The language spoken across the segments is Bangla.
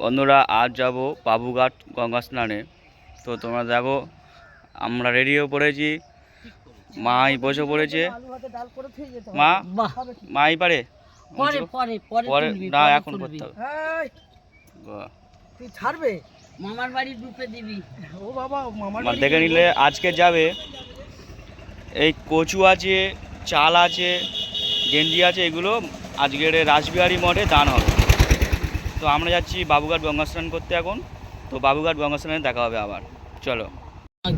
বন্ধুরা আজ যাব বাবুঘাট গঙ্গা স্নানে তো তোমরা দেখো আমরা রেডিও পড়েছি। মাই বসে পড়েছে। মা? মাই পারে? পরে না এখন করতে হবে। তুই ছাড়বে? মামার বাড়ি ডুবে দিবি। ও বাবা মামার আমার দেখে নিলে আজকে যাবে। এই কচু আছে চাল আছে গেঞ্জি আছে এগুলো আজকের রাসবিহারী মঠে দান হবে। তো আমরা যাচ্ছি বাবুঘাট গঙ্গা স্নান করতে এখন। তো বাবুঘাট গঙ্গা স্নানে দেখা হবে আবার। চলো।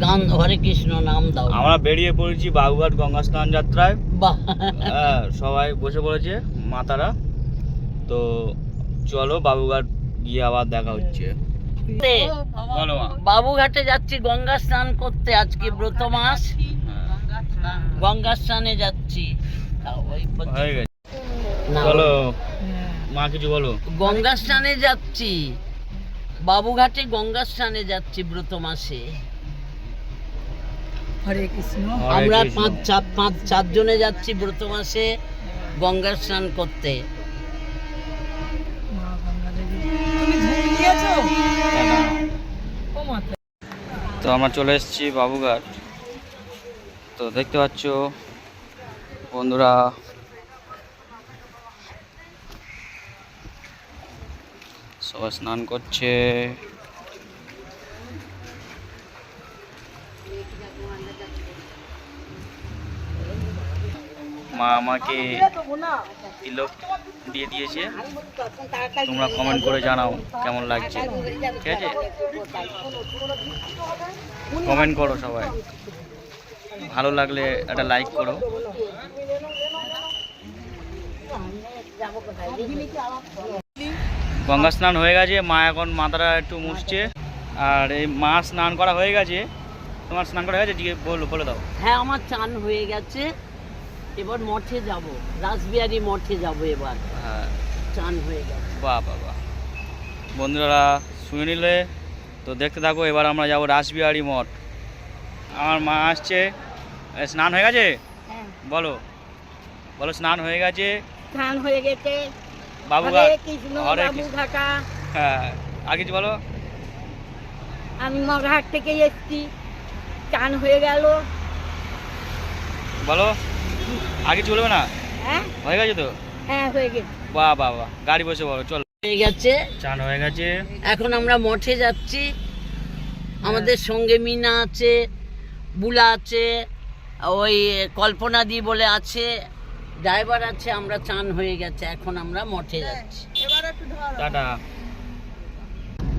গান হরে কৃষ্ণ নাম দাও। আমরা বেরিয়ে পড়েছি বাবুঘাট গঙ্গা স্নান যাত্রায়। বাহ। হ্যাঁ, সবাই বসে পড়েছে মাতারা। তো চলো বাবুঘাট গিয়ে আবার দেখা হচ্ছে। বাবুঘাটে যাচ্ছি গঙ্গা স্নান করতে আজকে ব্রত মাস। হ্যাঁ, গঙ্গা স্নানে যাচ্ছি তাও মা কিছু বলো। গঙ্গা স্নানে যাচ্ছি। বাবুঘাটে গঙ্গা স্নানে যাচ্ছি ব্রত মাসে। হরে কৃষ্ণ। আমরা পাঁচ চার পাঁচ চারজনে যাচ্ছি ব্রত মাসে গঙ্গা স্নান করতে। তো আমরা চলে এসেছি বাবুঘাট। তো দেখতে পাচ্ছ বন্ধুরা সবাই স্নান করছে। মা আমাকে তিলক দিয়ে দিয়েছে। তোমরা কমেন্ট করে জানাও কেমন লাগছে। ঠিক আছে? কমেন্ট করো সবাই। ভালো লাগলে একটা লাইক করো। গঙ্গা স্নান হয়ে গেছে মা এখন মাথাটা একটু মুছছে। আর এই মা স্নান করা হয়ে গেছে তোমার স্নান করা হয়ে গেছে? বলো বলে দাও। হ্যাঁ আমার চান হয়ে গেছে। এবার মঠে যাব রাসবিহারী মঠে যাব এবার। হ্যাঁ। চান হয়ে গেছে। বাহ বাহ বাহ। বন্ধুরা শুনে নিলে তো দেখতে থাকো এবার আমরা যাব রাসবিহারী মঠ। আমার মা আসছে। স্নান হয়ে গেছে? বলো। বলো স্নান হয়ে গেছে? স্নান হয়ে গেছে। বাবুঘাট হরে কৃষ্ণ হ্যাঁ আর কিছু বলো? আমি মগরহাট থেকে এসেছি। চান হয়ে গেল। বলো। কিছু বলবে না? হ্যাঁ? হয়ে গেছে তো? হ্যাঁ হয়ে গেছে। বাহ বাহ বাহ। গাড়ি বসে বলো চলো। হয়ে গেছে। চান হয়ে গেছে। এখন আমরা মঠে যাচ্ছি। আমাদের সঙ্গে মিনা আছে বুলা আছে ওই কল্পনা দি বলে আছে। ড্রাইভার আছে আমরা চান হয়ে গেছে এখন আমরা মঠে যাচ্ছি। এবার একটু ধর। টাটা।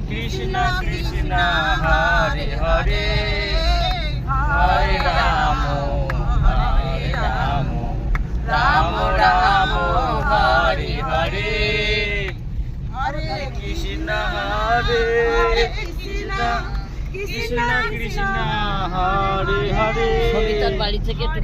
কৃষ্ণ কৃষ্ণ হরে হরে হরে রাম হরে রাম। রাম রাম হরে হরে। হরে। কৃষ্ণ হরে কৃষ্ণ কৃষ্ণ কৃষ্ণ হরে হরে। সবিতার বাড়ি থেকে একটু